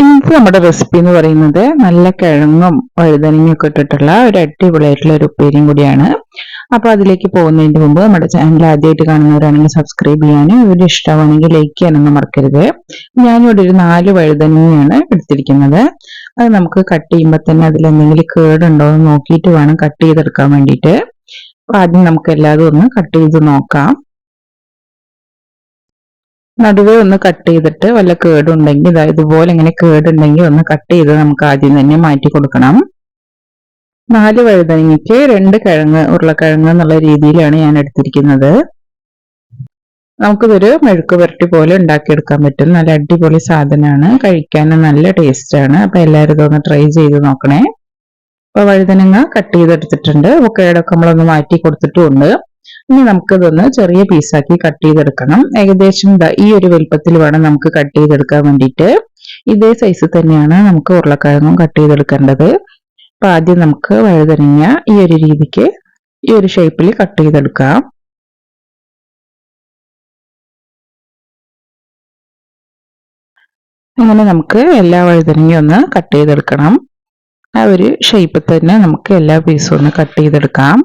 ഇന്നത്തെ നമ്മുടെ റെസിപ്പി എന്ന് പറയുന്നത് നല്ല കിഴങ്ങും വഴുതനങ്ങയൊക്കെ ഇട്ടിട്ടുള്ള ഒരു അടിപൊളിയായിട്ടുള്ള ഒരു ഉപ്പേരിയും കൂടിയാണ്. അപ്പൊ അതിലേക്ക് പോകുന്നതിന് മുമ്പ് നമ്മുടെ ചാനൽ ആദ്യമായിട്ട് കാണുന്നവരാണെങ്കിൽ സബ്സ്ക്രൈബ് ചെയ്യാനും വീഡിയോ ഇഷ്ടമാണെങ്കിൽ ലൈക്ക് ചെയ്യാനൊന്നും മറക്കരുത്. ഞാനിവിടെ ഒരു നാല് വഴുതനങ്ങയാണ് എടുത്തിരിക്കുന്നത്. അത് നമുക്ക് കട്ട് ചെയ്യുമ്പോൾ തന്നെ അതിൽ എന്തെങ്കിലും കേടുണ്ടോ എന്ന് നോക്കിയിട്ട് വേണം കട്ട് ചെയ്തെടുക്കാൻ വേണ്ടിയിട്ട്. അപ്പൊ ആദ്യം നമുക്ക് എല്ലാതും ഒന്ന് കട്ട് ചെയ്ത് നോക്കാം. നടുവേ ഒന്ന് കട്ട് ചെയ്തിട്ട് വല്ല കേടുണ്ടെങ്കിൽ ഇതാ ഇതുപോലെ ഇങ്ങനെ കേടുണ്ടെങ്കിൽ ഒന്ന് കട്ട് ചെയ്ത് നമുക്ക് ആദ്യം തന്നെ മാറ്റി കൊടുക്കണം. നാല് വഴുതനങ്ങയ്ക്ക് രണ്ട് കിഴങ്ങ് ഉരുളക്കിഴങ്ങ് എന്നുള്ള രീതിയിലാണ് ഞാൻ എടുത്തിരിക്കുന്നത്. നമുക്കിതൊരു മെഴുക്ക് പുരട്ടി പോലെ ഉണ്ടാക്കിയെടുക്കാൻ പറ്റും. നല്ല അടിപൊളി സാധനമാണ്. കഴിക്കാൻ നല്ല ടേസ്റ്റ് ആണ്. അപ്പൊ എല്ലാവരും ഇതൊന്ന് ട്രൈ ചെയ്ത് നോക്കണേ. അപ്പൊ വഴുതനങ്ങ കട്ട് ചെയ്തെടുത്തിട്ടുണ്ട്. കേടൊക്കെ നമ്മളൊന്ന് മാറ്റി കൊടുത്തിട്ടുമുണ്ട്. ഇനി നമുക്കിതൊന്ന് ചെറിയ പീസാക്കി കട്ട് ചെയ്തെടുക്കണം. ഏകദേശം ഈ ഒരു വലുപ്പത്തിൽ വേണം നമുക്ക് കട്ട് ചെയ്തെടുക്കാൻ വേണ്ടിയിട്ട്. ഇതേ സൈസ് തന്നെയാണ് നമുക്ക് ഉരുളക്കിഴങ്ങും കട്ട് ചെയ്തെടുക്കേണ്ടത്. അപ്പൊ ആദ്യം നമുക്ക് വഴുതനങ്ങ ഈ ഒരു രീതിക്ക് ഈ ഒരു ഷേപ്പിൽ കട്ട് ചെയ്തെടുക്കാം. അങ്ങനെ നമുക്ക് എല്ലാ വഴുതനങ്ങയും ഒന്ന് കട്ട് ചെയ്തെടുക്കണം. ആ ഒരു ഷേപ്പിൽ തന്നെ നമുക്ക് എല്ലാ പീസും ഒന്ന് കട്ട് ചെയ്തെടുക്കാം.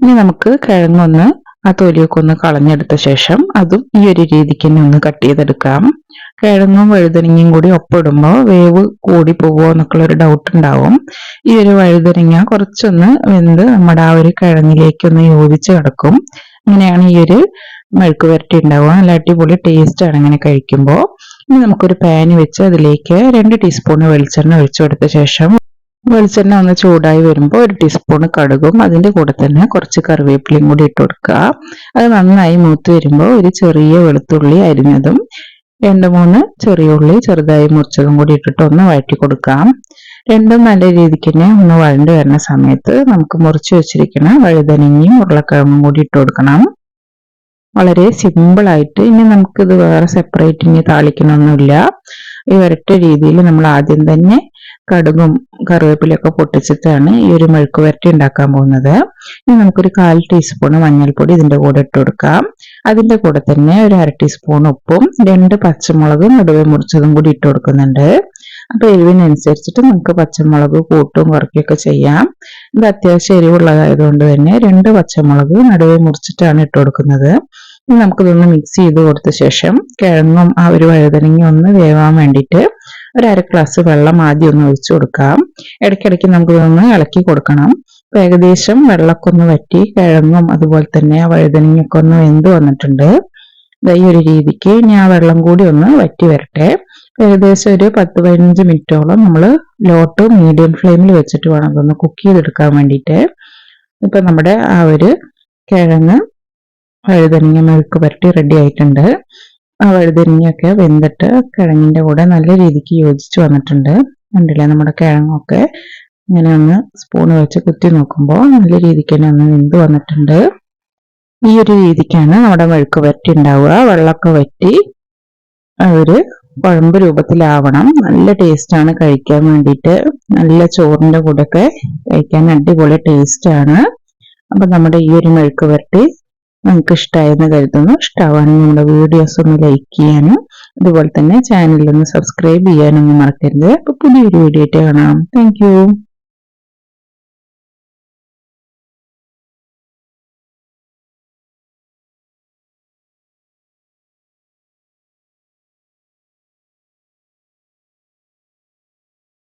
ഇനി നമുക്ക് കിഴങ്ങൊന്ന് ആ തൊലിയൊക്കെ ഒന്ന് കളഞ്ഞെടുത്ത ശേഷം അതും ഈ ഒരു രീതിക്ക് തന്നെ ഒന്ന് കട്ട് ചെയ്തെടുക്കാം. കിഴങ്ങും വഴുതനങ്ങയും കൂടി ഒപ്പിടുമ്പോൾ വേവ് കൂടി പോകുമോ എന്നൊക്കെയുള്ള ഒരു ഡൗട്ട് ഉണ്ടാവും. ഈ ഒരു വഴുതനങ്ങ കുറച്ചൊന്ന് വെന്ത് നമ്മുടെ ആ ഒരു കിഴങ്ങിലേക്ക് ഒന്ന് യോജിച്ച് കിടക്കും. അങ്ങനെയാണ് ഈ ഒരു മെഴുക്ക് വരട്ടി ഉണ്ടാവുക. നല്ല അടിപൊളി ടേസ്റ്റ് ആണ് ഇങ്ങനെ കഴിക്കുമ്പോൾ. ഇനി നമുക്കൊരു പാന് വെച്ച് അതിലേക്ക് രണ്ട് ടീസ്പൂൺ വെളിച്ചെണ്ണ ഒഴിച്ചു കൊടുത്ത ശേഷം വെളിച്ചെണ്ണ ഒന്ന് ചൂടായി വരുമ്പോൾ ഒരു ടീസ്പൂൺ കടുകും അതിന്റെ കൂടെ തന്നെ കുറച്ച് കറിവേപ്പിലയും കൂടി ഇട്ട് കൊടുക്കുക. അത് നന്നായി മൂത്ത് വരുമ്പോൾ ഒരു ചെറിയ വെളുത്തുള്ളി അരിഞ്ഞതും രണ്ട് മൂന്ന് ചെറിയ ഉള്ളി ചെറുതായി മുറിച്ചതും കൂടി ഇട്ടിട്ട് ഒന്ന് വഴറ്റി കൊടുക്കാം. രണ്ടും നല്ല രീതിക്ക് തന്നെ ഒന്ന് വഴണ്ട് വരുന്ന സമയത്ത് നമുക്ക് മുറിച്ച് വെച്ചിരിക്കുന്ന വഴുതനങ്ങയും ഉരുളക്കിഴങ്ങും കൂടി ഇട്ട് കൊടുക്കണം. വളരെ സിമ്പിളായിട്ട് ഇനി നമുക്കിത് വേറെ സെപ്പറേറ്റ് ഇനി താളിക്കണമൊന്നുമില്ല ഈ വരട്ട രീതിയിൽ നമ്മൾ ആദ്യം തന്നെ കടുകും കറിവേപ്പിലൊക്കെ പൊട്ടിച്ചിട്ടാണ് ഈ ഒരു മെഴുക്ക് വരട്ടി ഉണ്ടാക്കാൻ പോകുന്നത്. ഇനി നമുക്കൊരു കാൽ ടീസ്പൂൺ മഞ്ഞൾപ്പൊടി ഇതിന്റെ കൂടെ ഇട്ട് കൊടുക്കാം. അതിന്റെ കൂടെ തന്നെ ഒരു അര ടീസ്പൂൺ ഉപ്പും രണ്ട് പച്ചമുളകും നടുവേ മുറിച്ചതും കൂടി ഇട്ട് കൊടുക്കുന്നുണ്ട്. അപ്പൊ എരിവിനനുസരിച്ചിട്ട് നമുക്ക് പച്ചമുളക് കൂട്ടും കുറയ്ക്കുകയൊക്കെ ചെയ്യാം. ഇത് അത്യാവശ്യം എരിവുള്ളതായതുകൊണ്ട് തന്നെ രണ്ട് പച്ചമുളക് നടുവേ മുറിച്ചിട്ടാണ് ഇട്ട് കൊടുക്കുന്നത്. നമുക്കിതൊന്ന് മിക്സ് ചെയ്ത് കൊടുത്ത ശേഷം കിഴങ്ങും ആ ഒരു വഴുതനങ്ങി ഒന്ന് വേവാൻ വേണ്ടിയിട്ട് ഒരു അര ഗ്ലാസ് വെള്ളം ആദ്യം ഒന്ന് ഒഴിച്ചു കൊടുക്കാം. ഇടയ്ക്കിടയ്ക്ക് നമുക്ക് ഇതൊന്ന് ഇളക്കി കൊടുക്കണം. ഏകദേശം വെള്ളമൊക്കെ ഒന്ന് വറ്റി കിഴങ്ങും അതുപോലെ തന്നെ ആ വഴുതനങ്ങയൊക്കെ ഒന്ന് വെന്ത് വന്നിട്ടുണ്ട്. ഈ ഒരു രീതിക്ക് ഇനി ആ വെള്ളം കൂടി ഒന്ന് വറ്റി വരട്ടെ. ഏകദേശം ഒരു പത്ത് പതിനഞ്ച് മിനിറ്റോളം നമ്മൾ ലോട്ട് മീഡിയം ഫ്ലെയിമിൽ വെച്ചിട്ട് വേണം അതൊന്ന് കുക്ക് ചെയ്തെടുക്കാൻ വേണ്ടിയിട്ട്. ഇപ്പൊ നമ്മുടെ ആ ഒരു കിഴങ്ങ് വഴുതനങ്ങ മെഴുക്ക് പുരട്ടി റെഡി ആയിട്ടുണ്ട്. ആ വഴുതനങ്ങയൊക്കെ വെന്തിട്ട് കിഴങ്ങിന്റെ കൂടെ നല്ല രീതിക്ക് യോജിച്ച് വന്നിട്ടുണ്ട്. കണ്ടില്ലേ നമ്മുടെ കിഴങ്ങൊക്കെ? ഇങ്ങനെ ഒന്ന് സ്പൂൺ വെച്ച് കുത്തി നോക്കുമ്പോൾ നല്ല രീതിക്ക് തന്നെ ഒന്ന് വെന്ത് വന്നിട്ടുണ്ട്. ഈ ഒരു രീതിക്കാണ് നമ്മുടെ മെഴുക്ക് വറ്റി ഉണ്ടാവുക. വെള്ളമൊക്കെ വറ്റി ഒരു കുഴമ്പ് രൂപത്തിലാവണം. നല്ല ടേസ്റ്റാണ് കഴിക്കാൻ വേണ്ടിയിട്ട്. നല്ല ചോറിന്റെ കൂടെയൊക്കെ കഴിക്കാൻ അടിപൊളി ടേസ്റ്റാണ് അപ്പം നമ്മുടെ ഈ ഒരു മെഴുക്ക് പുരട്ടി നിങ്ങൾക്ക് ഇഷ്ടമായെന്ന് കരുതുന്നു. ഇഷ്ടമാണെങ്കിൽ നമ്മുടെ വീഡിയോസ് ഒന്ന് ലൈക്ക് ചെയ്യാനും അതുപോലെ തന്നെ ചാനൽ ഒന്ന് സബ്സ്ക്രൈബ് ചെയ്യാനൊന്നും മറക്കരുത്. അപ്പോൾ പുതിയൊരു വീഡിയോ ആയിട്ട് കാണാം. താങ്ക്